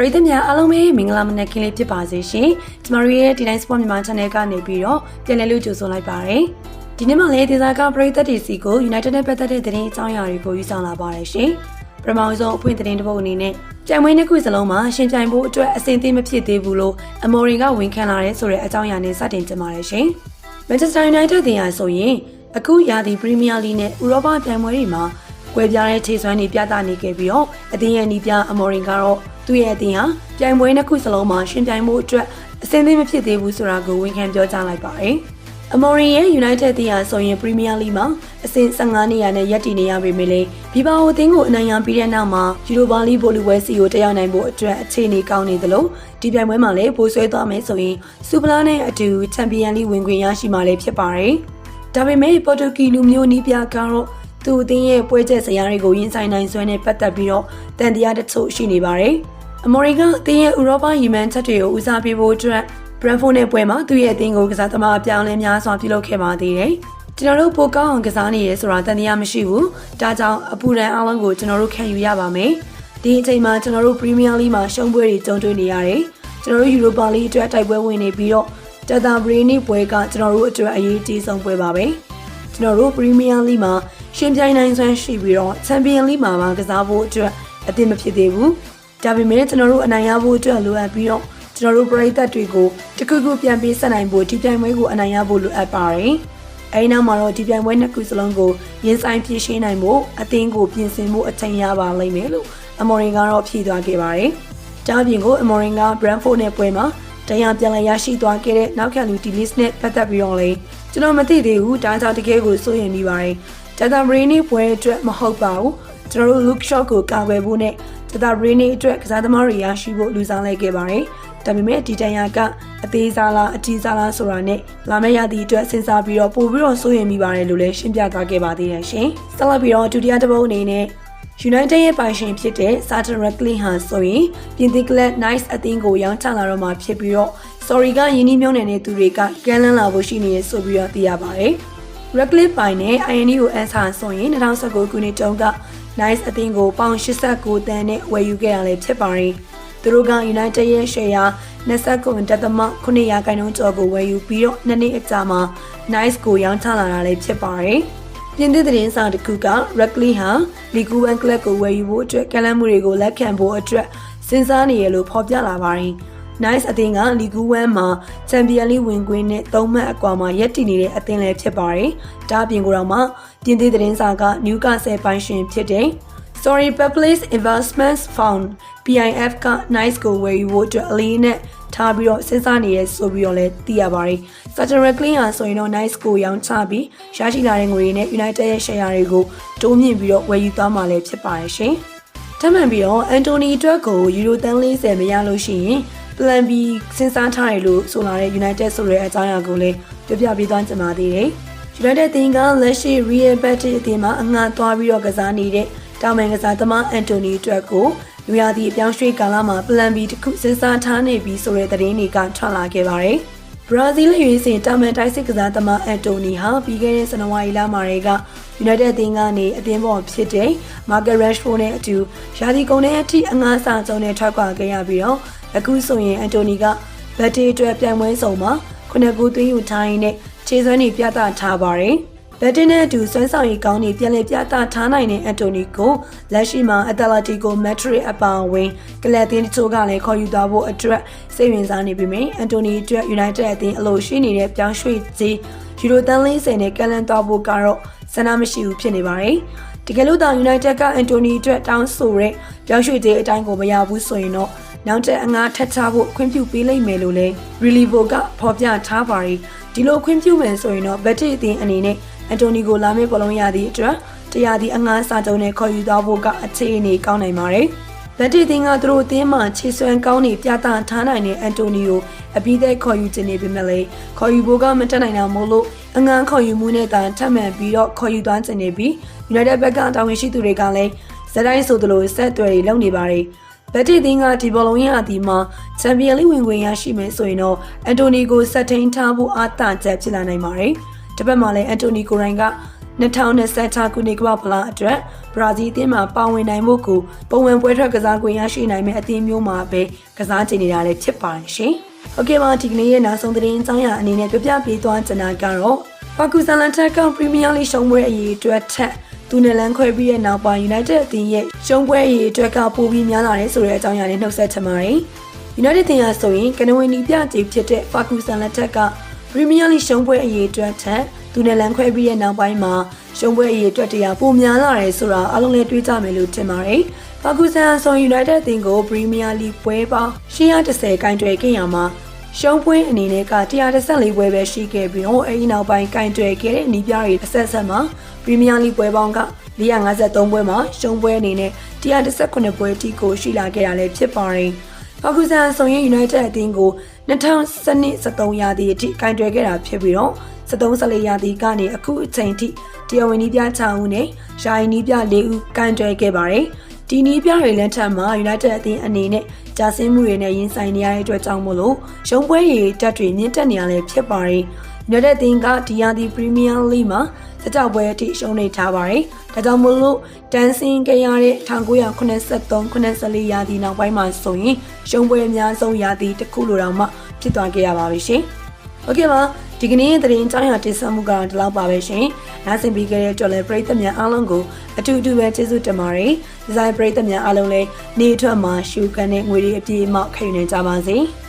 ပရိသတ်များအားလုံးပဲမင်္ဂလာမနက်ခင်းလေးဖြစ်ပါစေရှင်ကျမတို့ရဲ့ D9 Sport မြန်မာ Channel ကနေပြီးတော့ပြန်လည်လို့ကြိုဆိုလိုက်ပါရစေဒီနေ့မှလည်းဒေသကပရိသတ်တွေစီကို United နဲ့ပတ်သက်တဲ့သတင်းအကြောင်းအရာတွေကိုယူဆောင်လာပါရရှင်ပထမဆုံးအဖွင့်သတင်းတစ်ပုဒ်အနေနဲ့ပြိုင်ပွဲနှစ်ခုစလုံးမှာရှင်ပြိုင်ဖို့အတွက်အဆင်သင့်မဖြစ်သေးဘူးလို့အမော်ရီကဝန်ခံလာတဲ့ဆိုတဲ့အကြောင်းအရာနဲ့စတင်ကြပါရရှင် Manchester United တင်ရဆိုရင်အခုရာသီ Premier League နဲ့ဥရောပပြိုင်ပွဲတွေမှာကွဲပြားတဲ့ခြေစွမ်းတွေပြသနေခဲ့ပြီးတော့အသင်းရဲ့နီးပြအမော်ရင်ကတော့ သူ့ရဲ့အသင်းဟာပြိုင်ပွဲနှစ်ခုစလုံးမှာရှင်ပြိုင်မှုအတွက်အဆင်သင့်မဖြစ်သေးဘူးဆိုတာကိုဝန်ခံပြောကြားလိုက်ပါတယ်။အမော်ရင်ရဲ့ United အသင်းဟာဆိုရင် Premier League မှာအဆင့်15နေရာနဲ့ရပ်တည်နေရပေမဲ့လည်းဘီဘာအိုအသင်းကိုအနိုင်ရပြီးတဲ့နောက်မှာ Europa League ဗိုလ်လူပွဲစီကိုတက်ရောက်နိုင်ဖို့အတွက်အခြေအနေကောင်းနေသလိုဒီပြိုင်ပွဲမှာလည်းပိုဆွဲသွားမယ်ဆိုရင်စူပလာနဲ့အတူချန်ပီယံလိဝင်ခွင့်ရရှိမှာလည်းဖြစ်ပါတယ်။ဒါပေမဲ့ပေါ်တူဂီလူမျိုးနီးပြကတော့သူ့အသင်းရဲ့ပွဲချက်စရာတွေကိုရင်ဆိုင်နိုင်စွမ်းနဲ့ပတ်သက်ပြီးတော့တန်တရားတချို့ရှိနေပါတယ်။ အမေရိကန်အသင်းရဲ့ဥရောပရီမန်ချက်တွေကိုဦးစားပေးဖို့အတွက်ဘရန်ဖို့နဲ့ပွဲမှာသူ့ရဲ့အသင်းကိုကစားသမားအပြောင်းလဲများစွာပြုလုပ်ခဲ့ပါသေးတယ်။ကျွန်တော်တို့ပိုကောင်းအောင်ကစားနေရဲဆိုတာတန်တရားမရှိဘူး။ဒါကြောင့်အပူဒဏ်အလုံးကိုကျွန်တော်တို့ခံယူရပါမယ်။ဒီအချိန်မှာကျွန်တော်တို့ Premier League မှာရှုံးပွဲတွေကြုံတွေ့နေရတယ်။ကျွန်တော်တို့ Europa League အတွက်တိုက်ပွဲဝင်နေပြီးတော့တတာဘရီနီပွဲကကျွန်တော်တို့အတွက်အရေးကြီးဆုံးပွဲပါပဲ။ကျွန်တော်တို့ Premier League မှာရှင်ပြိုင်နိုင်စွမ်းရှိပြီးတော့ Champion League မှာပါကစားဖို့အတွက်အသင့်မဖြစ်သေးဘူး။ ဒါပေမဲ့ကျွန်တော်တို့အနိုင်ရဖို့အတွက်လိုအပ်ပြီးတော့ကျွန်တော်တို့ပရိသတ်တွေကိုတခုခုပြန်ပေးဆက်နိုင်ဖို့ဒီပြိုင်ပွဲကိုအနိုင်ရဖို့လိုအပ်ပါတယ်။အဲဒီနောက်မှာတော့ဒီပြိုင်ပွဲနှစ်ခုစလုံးကိုရင်ဆိုင်ဖြည့်ရှင်းနိုင်ဖို့အသင်းကိုပြင်ဆင်မှုအချိန်ရပါလိမ့်မယ်လို့အမော်ရင်ကတော့ဖြေသွားခဲ့ပါတယ်။တားပြင်ကိုအမော်ရင်က Brentford နဲ့ပွဲမှာတရားပြန်လည်ရရှိသွားခဲ့တဲ့နောက်ခံလူဒီလစ်နဲ့ပတ်သက်ပြီးတော့လေကျွန်တော်မသိသေးဘူးဒါကြောင့်တကယ်ကိုစိုးရင်မိပါတယ်။တတာဘရီနီပွဲအတွက်မဟုတ်ပါဘူး။ ကျွန်တော်တို့ look shot ကိုကာကွယ်ဖို့နဲ့တတာဘရီနီအတွက်ကစားသမားတွေရရှိဖို့လူဆောင်လိုက်ခဲ့ပါတယ်။ဒါပေမဲ့ဒီတန်ရာကအသေးစားလားအကြီးစားလားဆိုတာနဲ့လာမယ့်ရာသီအတွက်စဉ်းစားပြီးတော့ပို့ပြီးတော့စိုးရင်မိပါတယ်လို့လည်းရှင်းပြသွားခဲ့ပါသေးတယ်ရှင်။ဆက်လက်ပြီးတော့ဒုတိယတစ်ပုဒ်အနေနဲ့ United ရဲ့ပိုင်ရှင်ဖြစ်တဲ့ Saturn Reckley ဟာဆိုရင်ပြင်သစ်ကလပ် Nice အသင်းကိုရောင်းချလာတော့မှဖြစ်ပြီးတော့ Sorry ကယင်းနှမြုံနေတဲ့သူတွေကကမ်းလှမ်းလာဖို့ရှိနေရဆိုပြီးတော့သိရပါတယ်။ Reckley ပိုင်နဲ့ INE ကိုအန်ဆာဆိုရင်2019ခုနှစ်တုန်းက Nice အသင်းကိုပေါင်89တန်းနဲ့ဝယ်ယူခဲ့ရလဲဖြစ်ပါတယ်။သူတို့က United ရဲ့ share 29.9ရာခိုင်နှုန်းကျော်ကိုဝယ်ယူပြီးတော့နှစ်နှစ်အကြာမှာ Nice ကိုရောင်းချလာတာလည်းဖြစ်ပါတယ်။ပြင်သစ်သတင်းစာတစ်ခုက Reckley ဟာလီဂူဝမ်ကလပ်ကိုဝယ်ယူဖို့အတွက်ကလမ်းမှုတွေကိုလက်ခံဖို့အတွက်စဉ်းစားနေရလို့ဖော်ပြလာပါတယ်။ Nice အသင်းကလီဂူဝမ်မှာချန်ပီယံလိဝင်ခွင့်နဲ့၃မှတ်အကွာမှာရပ်တည်နေတဲ့အသင်းလည်းဖြစ်ပါတယ်။ဒါအပြင်ကိုတော့မှပြင်သစ်သတင်းစာက Newcastle ပိုင်ရှင်ဖြစ်တဲ့ Sorry Public Investments Fund PIF က Nice ကိုဝယ်ယူဖို့အတွက်အလေးနဲ့ထားပြီးတော့စဉ်းစားနေရဲဆိုပြီးတော့လည်းသိရပါတယ်။ Saturday Clean ဟာဆိုရင်တော့ Nice ကိုရောင်းချပြီးရရှိလာတဲ့ငွေတွေနဲ့ United ရဲ့ share တွေကိုတိုးမြင့်ပြီးတော့ဝယ်ယူသွားမှာလည်းဖြစ်ပါတယ်ရှင်။ထပ်မံပြီးတော့ Anthony အတွက်ကိုယူရိုတန်း40မရလို့ရှိရင် Plan B စဉ်းစားထားတယ်လို့ဆိုလာတဲ့ United ဆိုတဲ့အကြောင်းအရာကိုလည်းပြပြပေးသွားကြပါသေးတယ်။ United တင်ကလက်ရှိ Real Betis အသင်းမှာအငှားသွားပြီးတော့ကစားနေတဲ့တောင်ပန်ကစားသမားအန်တိုနီအတွက်ကိုလူရသည့်အပြောင်းရွှေ့ကာလမှာ Plan B တစ်ခုစဉ်းစားထားနေပြီးဆိုတဲ့သတင်းတွေကထွက်လာခဲ့ပါတယ်။ဘရာဇီးရွေးစင်တာမန်တိုက်စစ်ကစားသမားအန်တိုနီဟာပြီးခဲ့တဲ့ဇန်နဝါရီလမှာတွေက United အသင်းကနေအသင်းပေါ်ဖြစ်တဲ့ Marcus Rashford နဲ့အတူရာသီကုန်တဲ့အထိအငှားစာစုံနဲ့ထွက်ခွာခဲ့ရပြီးတော့ အခုဆိုရင်အန်တိုနီကဘတ်တီအတွက်ပြိုင်ပွဲဆောင်မှာခုနှစ်ခုသွင်းယူထားရင်းနဲ့ခြေစွမ်းတွေပြသထားပါတယ်။ဘက်တင်နဲ့အတူဆွဲဆောင်ရေးကောင်းနေပြန်လည်ပြသထားနိုင်တဲ့အန်တိုနီကိုလက်ရှိမှာအက်တလက်တီကိုမက်ထရစ်အပါအဝင်ကလပ်တင်းတချို့ကလည်းခေါ်ယူသွားဖို့အတွက်စိတ်ဝင်စားနေပြီမယ်အန်တိုနီအတွက် United အသင်းအလို့ရှိနေတဲ့ပြောင်းရွှေ့ခြင်းယူရိုတန်40နဲ့ကလန်သွားဖို့ကတော့စန္ဒမရှိဘူးဖြစ်နေပါတယ်တကယ်လို့တောင် United ကအန်တိုနီအတွက်တောင်းဆိုတဲ့ပြောင်းရွှေ့ခြင်းအတိုင်းကိုမရဘူးဆိုရင်တော့ နောက်တဲ့အငှားထပ်ချဖို့ခွင့်ပြုပေးလိုက်မယ်လို့လည်း Relivo ကဖော်ပြထားပါတယ်ဒီလိုခွင့်ပြုမယ်ဆိုရင်တော့ဘက်တီအသင်းအနေနဲ့အန်တိုနီကိုလာမယ့်ဘောလုံးရသည့်အတွက်တရားသည့်အငှားစာချုပ်နဲ့ခေါ်ယူသွားဖို့ကအခြေအနေကောင်းနိုင်ပါတယ်။ဗက်တီတင်ကသူတို့အသင်းမှခြေစွမ်းကောင်းနေပြသထားနိုင်တဲ့အန်တိုနီကိုအပြီးသက်ခေါ်ယူခြင်းနေပေမဲ့လည်းခေါ်ယူဖို့ကမတက်နိုင်တာမို့လို့အငှားခေါ်ယူမှုနဲ့တာထပ်မံပြီးတော့ခေါ်ယူသွားခြင်းနေပြီး United ဘက်ကတာဝန်ရှိသူတွေကလည်းဇက်တိုင်းဆိုသလိုဆက်သွယ်တွေလုပ်နေပါတယ်။ ဘက်တီတင်းကဒီဘောလုံးရအဒီမှာချန်ပီယံလိဝင်ခွင့်ရရှိမယ်ဆိုရင်တော့အန်တိုနီကိုဆက်ထိန်ထားဖို့အားတာချက်ဖြစ်လာနိုင်ပါတယ်။တစ်ပတ်မှာလည်းအန်တိုနီကိုရိုင်က2026ခုနှစ်ကမ္ဘာဖလားအတွက်ဘရာဇီးအသင်းမှာပါဝင်နိုင်ဖို့ကိုပုံဝင်ပွဲထွက်ကစားခွင့်ရရှိနိုင်မယ့်အသင်းမျိုးမှာပဲကစားချင်နေတာလည်းဖြစ်ပါတယ်ရှင်။ဟုတ်ကဲ့ပါဒီကနေ့ရဲ့နောက်ဆုံးသတင်းအကြောင်းအရာအနေနဲ့ပြပြပေးသွားချင်တာကတော့ပါကူဆန်လန်ထက်ကပရီးမီးယားလိရှုံးပွဲအရေးအတွက်ထက် သူနဲ့လမ်းခွဲပြီးတဲ့နောက်ပိုင်း United အသင်းရဲ့ရှုံးပွဲအရေးအတွက်ကပိုပြီးများလာတယ်ဆိုတဲ့အကြောင်းအရာနဲ့နှုတ်ဆက်ချင်ပါတယ်။ United တင်ရဆိုရင်ကနဝင်နီပြကြေဖြစ်တဲ့ပါကူဆန်လက်ထက်ကပရီးမီးယားလိရှုံးပွဲအရေးအတွက်ထက်သူနဲ့လမ်းခွဲပြီးတဲ့နောက်ပိုင်းမှာရှုံးပွဲအရေးအတွက်တရားပိုများလာတယ်ဆိုတာအလုံးလည်းတွေးကြမယ်လို့ထင်ပါတယ်။ပါကူဆန်ဆို United အသင်းကိုပရီးမီးယားလိပွဲပေါင်း130ကင်တွယ်ခဲ့ရမှာရှုံးပွဲအနေနဲ့က114ပွဲပဲရှိခဲ့ပြီးတော့အဲဒီနောက်ပိုင်းကင်တွယ်ခဲ့တဲ့နီးပြားတွေအဆက်ဆက်မှာ ပရီးမီးယားလိပွဲပေါင်းက453ပွဲမှာရှုံးပွဲအနေနဲ့118ပွဲတိကိုရှိလာခဲ့တာလည်းဖြစ်ပါတယ်။ပါကူဆန်ဆိုရင် United အသင်းကို2013ရာသီအထိကင်တွယ်ခဲ့တာဖြစ်ပြီးတော့73ရာသီကနေအခုအချိန်ထိတရားဝင်နီးပြ6ဦးနဲ့ယာယီနီးပြ4ဦးကင်တွယ်ခဲ့ပါတယ်။ဒီနီးပြတွေလက်ထက်မှာ United အသင်းအနေနဲ့ကြာဆင်းမှုတွေနဲ့ရင်ဆိုင်နေရတဲ့အတွက်ကြောင့်မို့လို့ရုံပွဲရည်တက်တွေမြင့်တက်နေရလဲဖြစ်ပါတယ်။ United အသင်းကဒီယာဒီ Premier League မှာစကြောက်ပွဲအထိရှုံးနေထားပါတယ်။ဒါကြောင့်မို့လို့တန်းစင်းခဲ့ရတဲ့1983-84ရာသီနောက်ပိုင်းမှာဆိုရင်ရှုံးပွဲအများဆုံးရာသီတစ်ခုလိုတောင်မှဖြစ်သွားခဲ့ရပါပြီရှင်။ Okay ပါဒီကနေ့သတင်းအကြောင်းအရာတင်ဆက်မှုကတော့ဒီလောက်ပါပဲရှင်။နားဆင်ပြီးခဲ့တဲ့အတွက်လည်းပရိသတ်များအားလုံးကိုအထူးအထူးပဲကျေးဇူးတင်ပါတယ်။ဒီဇိုင်းပရိသတ်များအားလုံးလည်းနေအထွက်မှာရှူကန်တဲ့ငွေတွေအပြည့်အမောက်ခံယူနေကြပါစေ။